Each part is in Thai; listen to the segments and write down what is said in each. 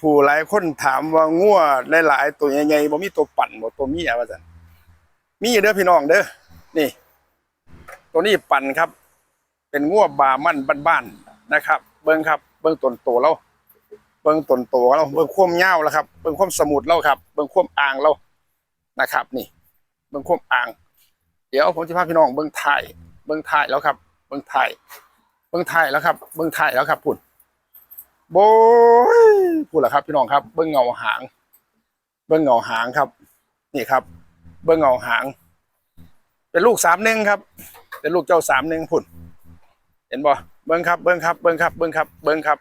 ผู้หลายคนถามว่างัวหลายๆตัวใหญ่ๆบ่มีตัวปั่นบ่ตัวเมียว่าซั่นมีเด้อพี่น้องเด้อนี่ ตัวนี้ปั่นครับ เป็นงัวบามันบ้านๆนะครับ เบิ่งครับ เบิ่งต้นโตเราเบิ่งต้นโตเราเบิ่งความยาวแล้วครับเบิ่งความสมุดเราครับ เบิ่งความอ่างเรานะครับ นี่ เบิ่งความอ่าง เดี๋ยวผมจะพาพี่น้องเบิ่งถ่าย เบิ่งถ่ายแล้วครับ เบิ่งถ่าย เบิ่งถ่ายแล้วครับ เบิ่งถ่ายแล้วครับพุ่น โบยพูดแล้วครับ พี่น้องครับ เบิ้งเงาหาง เบิ้งเงาหางครับ นี่ครับ เบิ้งเงาหาง เป็นลูกสามหนึ่งครับ เป็นลูกเจ้าสามหนึ่งพุ่น เห็นบ่เบิ้งครับ เบิ้งครับ เบิ้งครับ เบิ้งครับ เบิ้งครับ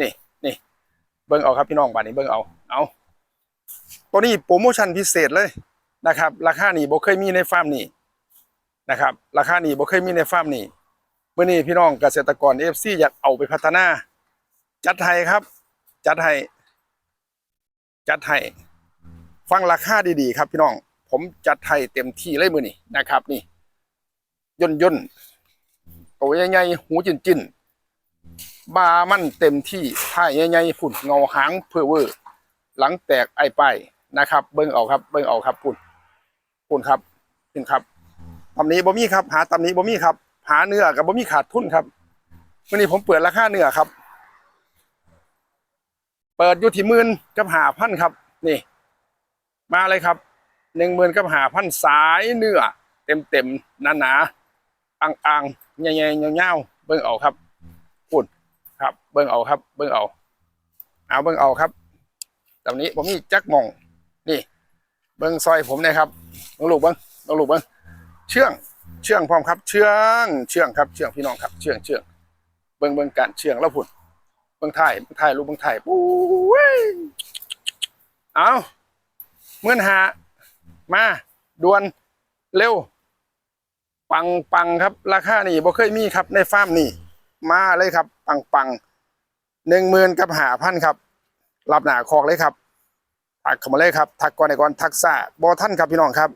นี่นี่ เบิ้งเอาครับพี่น้องบ้านนี้เบิ้งเอา เอาตัวนี้โปรโมชั่นพิเศษเลยนะครับ ราคานี้บ่เคยมีในฟาร์มนี้นะครับ ราคานี้บ่เคยมีในฟาร์มนี้เมื่อนี้พี่น้องเกษตรกรเอฟซีอยากเอาไปพัฒนา จัดให้ครับ จัดให้จัดให้ฟังราคาดีๆครับพี่น้อง ผมจัดให้เต็มที่เลยมือนี่นะครับ นี่ย่นย่นตัวใหญ่ๆหูจินจินบามั่นเต็มที่ท่ายใหญ่ๆพุ่นเงาหางเพื่อเวอร์หลังแตกไอไปนะครับ เบิ้งเอาครับ เบิ้งเอาครับพุ่นพุ่นครับพุ่นครับตำนี้บ่มีครับ หาตำนี้บ่มีครับ หาเนื้อกับบ่มีขาดทุนครับวันนี้ผมเปิดราคาเนื้อครับ เปิดอยู่ที่หมื่นกับหาพันครับ นี่ มาเลยครับหนึ่งหมื่นกับหาพันสายเนื้อ เต็มเต็มหนาหนาอ่างอ่างๆใหญ่ๆเงาเบิ่งเอาครับปุ่นครับ เบิ่งเอาครับ เบิ่งเอาเอาเบิ่งเอาครับตอนนี้ผมมีจักมอง นี่ เบิ่งซอยผมเนี่ยครับลองลูกเบิ่งลองลูกเบิ่งเชื่อง เชื่องพร้อมครับ เชื่อง เชื่องครับ เชื่องพี่น้องครับ เชื่องเชื่องเบิ่งเบิ่งการเชื่องแล้วพุ่น บิ่งไทยบิ่งไทยรูปบิ่งไทยปุ้ยเอาเมื่อนหา มาด่วนเร็ว ปังปังครับ ราคานี่บ่เคยมีครับในฟาร์มนี่ มาเลยครับ ปังปังหนึ่งหมื่นกับหาพันครับรับหนาคอกเลยครับทักเข้ามาเลยครับ ทักก่อนในก่อนทักษะบอท่านครับพี่น้องครับ